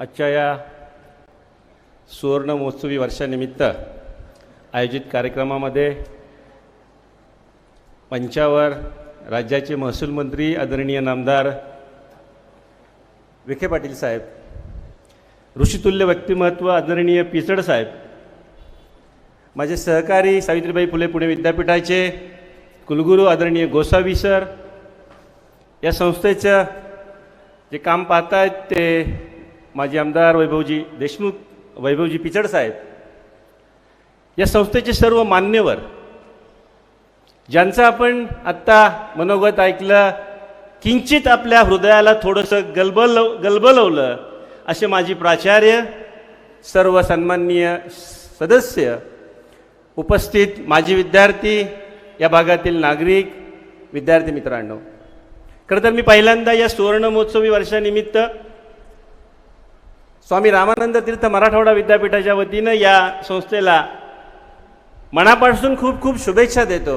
आजच्या या सुवर्ण महोत्सवी वर्षानिमित्त आयोजित कार्यक्रमामध्ये मंचावर राज्याचे महसूल मंत्री आदरणीय नामदार विखे पाटील साहेब ऋषितुल्य व्यक्तिमत्व आदरणीय पिचड साहेब माझे सहकारी सावित्रीबाई फुले पुणे विद्यापीठाचे कुलगुरू आदरणीय गोसावी सर या संस्थेचं जे काम पाहत आहेत ते माजी आमदार वैभवजी देशमुख वैभवजी पिचड साहेब या संस्थेचे सर्व मान्यवर ज्यांचं आपण आत्ता मनोगत ऐकलं किंचित आपल्या हृदयाला थोडंसं गलबल गलबलवलं असे माझी प्राचार्य सर्व सन्माननीय सदस्य उपस्थित माजी विद्यार्थी या भागातील नागरिक विद्यार्थी मित्रांनो. खरं तर मी पहिल्यांदा या सुवर्णमहोत्सवी वर्षानिमित्त स्वामी रामानंद तीर्थ मराठवाडा विद्यापीठाच्या वतीनं या संस्थेला मनापासून खूप खूप शुभेच्छा देतो.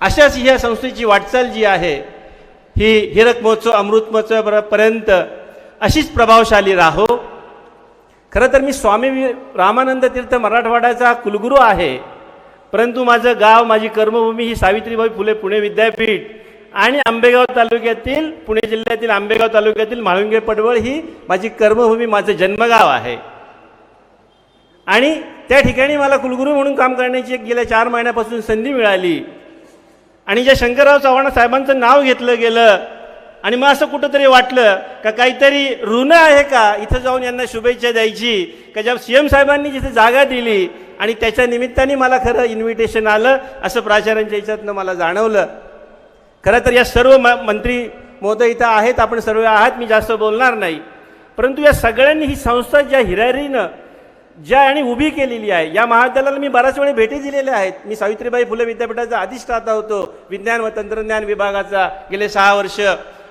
अशाच ह्या संस्थेची वाटचाल जी आहे ही हिरक महोत्सव अमृत महोत्सवापर्यंत अशीच प्रभावशाली राहो. खरं तर मी स्वामी रामानंद तीर्थ मराठवाड्याचा कुलगुरू आहे परंतु माझं गाव माझी कर्मभूमी ही सावित्रीबाई फुले पुणे विद्यापीठ आणि आंबेगाव तालुक्यातील पुणे जिल्ह्यातील आंबेगाव तालुक्यातील म्हाळुंगे पडवळ ही माझी कर्मभूमी माझं जन्मगाव आहे. आणि त्या ठिकाणी मला कुलगुरू म्हणून काम करण्याची एक गेल्या चार महिन्यापासून संधी मिळाली. आणि ज्या शंकरराव चव्हाण साहेबांचं नाव घेतलं गेलं आणि मग असं कुठंतरी वाटलं का काहीतरी ऋण आहे का? इथं जाऊन यांना शुभेच्छा द्यायची. का ज्या सी एम साहेबांनी जिथे जागा दिली आणि त्याच्या निमित्ताने मला खरं इन्व्हिटेशन आलं असं प्राचार्यांच्या याच्यातनं मला जाणवलं. खरं तर या सर्व म मंत्री महोदय इथं आहेत आपण सर्व आहात मी जास्त बोलणार नाही. परंतु या सगळ्यांनी ही संस्था ज्या हिरारीनं ज्या आणि उभी केलेली आहे या महाविद्यालयाला मी बऱ्याच वेळी भेटी दिलेल्या आहेत. मी सावित्रीबाई फुले विद्यापीठाचा अधिष्ठाता होतो विज्ञान व तंत्रज्ञान विभागाचा गेले सहा वर्ष.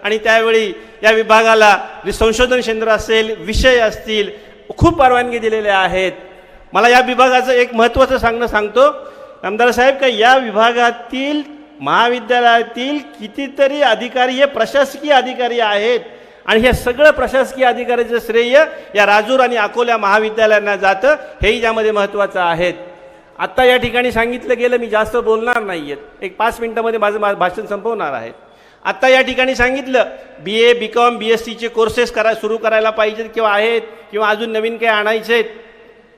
आणि त्यावेळी या विभागाला जे संशोधन केंद्र असेल विषय असतील खूप परवानगी दिलेल्या आहेत. मला या विभागाचं एक महत्त्वाचं सांगणं सांगतो. आमदार साहेब का या विभागातील महाविद्यालयातील कितीतरी अधिकारी हे प्रशासकीय अधिकारी आहेत. आणि हे सगळं प्रशासकीय अधिकाऱ्याचं श्रेय या राजूर आणि अकोल्या महाविद्यालयांना जातं. हेही यामध्ये महत्त्वाचं आहेत आत्ता या ठिकाणी सांगितलं गेलं मी जास्त बोलणार नाही आहेत एक पाच मिनटामध्ये माझं मा भाषण संपवणार आहे. आत्ता या ठिकाणी सांगितलं B A B com B S सीचे कोर्सेस करा सुरू करायला पाहिजेत किंवा आहेत किंवा अजून नवीन काही आणायचे आहेत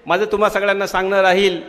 माझं तुम्हा सगळ्यांना सांगणं राहील.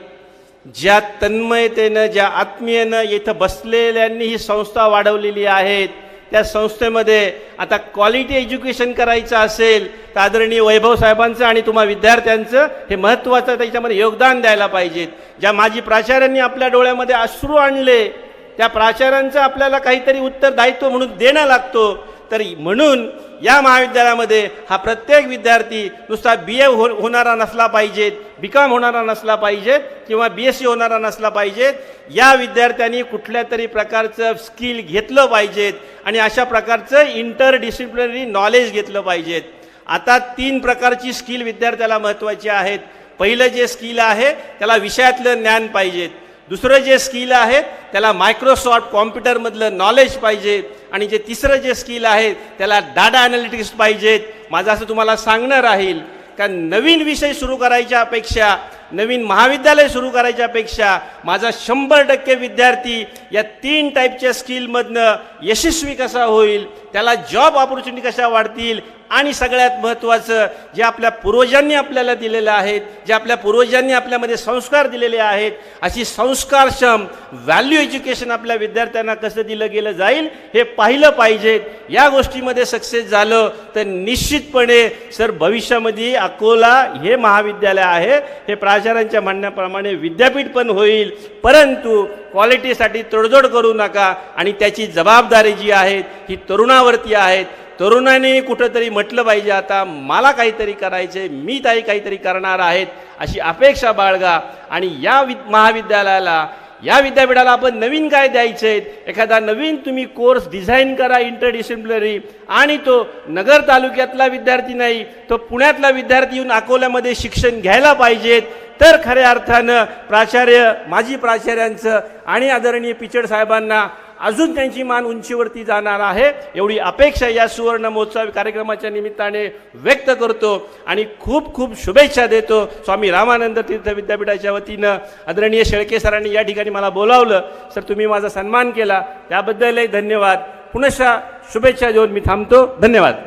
ज्या तन्मयतेनं ज्या आत्मीयनं इथं बसलेल्यांनी ही संस्था वाढवलेली आहेत त्या संस्थेमध्ये आता क्वालिटी एज्युकेशन करायचं असेल तर आदरणीय वैभव साहेबांचं आणि तुम्हा विद्यार्थ्यांचं हे महत्त्वाचं त्याच्यामध्ये योगदान द्यायला पाहिजेत. ज्या माजी प्राचार्यांनी आपल्या डोळ्यामध्ये अश्रू आणले त्या प्राचार्यांचं आपल्याला काहीतरी उत्तरदायित्व म्हणून देणं लागतो. तर म्हणून या महाविद्यालयामध्ये हा प्रत्येक विद्यार्थी नुसता बी ए हो होणारा नसला पाहिजेत बी कॉम होणारा नसला पाहिजेत किंवा बी एस सी होणारा नसला पाहिजेत या विद्यार्थ्यांनी कुठल्या तरी प्रकारचं स्किल घेतलं पाहिजेत आणि अशा प्रकारचं इंटर डिसिप्लिनरी नॉलेज घेतलं पाहिजेत. आता तीन प्रकारची स्किल विद्यार्थ्याला महत्त्वाची आहेत. पहिलं जे स्किल आहे त्याला विषयातलं ज्ञान पाहिजेत. दुसरं जे स्किल आहे त्याला मायक्रोसॉफ्ट कॉम्प्युटरमधलं नॉलेज पाहिजे. आणि जे तिसरं जे स्किल आहे त्याला डाटा अनालिटिक्स पाहिजेत. माझं असं तुम्हाला सांगणं राहील का नवीन विषय सुरू करायच्या अपेक्षा नवीन महाविद्यालय सुरू करायच्या अपेक्षा माझा शंभर टक्के विद्यार्थी या तीन टाईपच्या स्किलमधनं यशस्वी कसा होईल त्याला जॉब ऑपॉर्च्युनिटी कशा वाढतील आणि सगळ्यात महत्त्वाचं जे आपल्या पूर्वजांनी आपल्याला दिलेलं आहेत जे आपल्या पूर्वजांनी आपल्यामध्ये संस्कार दिलेले आहेत अशी संस्कारक्षम व्हॅल्यू एज्युकेशन आपल्या विद्यार्थ्यांना कसं दिलं गेलं जाईल हे पाहिलं पाहिजे. या गोष्टीमध्ये सक्सेस झालं तर निश्चितपणे सर भविष्यामध्ये अकोला हे महाविद्यालय आहे हे प्राचार्यांच्या म्हणण्याप्रमाणे विद्यापीठ पण होईल. परंतु क्वालिटीसाठी तडजोड करू नका आणि त्याची जबाबदारी जी आहे ही तरुणावरती आहेत तरुणांनी कुठंतरी म्हटलं पाहिजे आता मला काहीतरी करायचे मी ताई काहीतरी करणार आहेत अशी अपेक्षा बाळगा. आणि या वि महाविद्यालयाला या विद्यापीठाला आपण नवीन काय द्यायचे आहेत एखादा नवीन तुम्ही कोर्स डिझाईन करा इंटरडिसिप्लिनरी. आणि तो नगर तालुक्यातला विद्यार्थी नाही तो पुण्यातला विद्यार्थी येऊन अकोल्यामध्ये शिक्षण घ्यायला पाहिजेत. तर खऱ्या अर्थानं प्राचार्य माजी प्राचार्यांचं आणि आदरणीय पिचड साहेबांना अजून त्यांची मान उंचीवरती जाणार आहे. एवढी अपेक्षा या सुवर्ण महोत्सव कार्यक्रमाच्या निमित्ताने व्यक्त करतो आणि खूप खूप शुभेच्छा देतो. स्वामी रामानंद तीर्थ विद्यापीठाच्या वतीनं आदरणीय शेळके सरांनी या ठिकाणी मला बोलावलं. सर तुम्ही माझा सन्मान केला. त्याबद्दलही धन्यवाद. पुनशा शुभेच्छा देऊन मी थांबतो. धन्यवाद.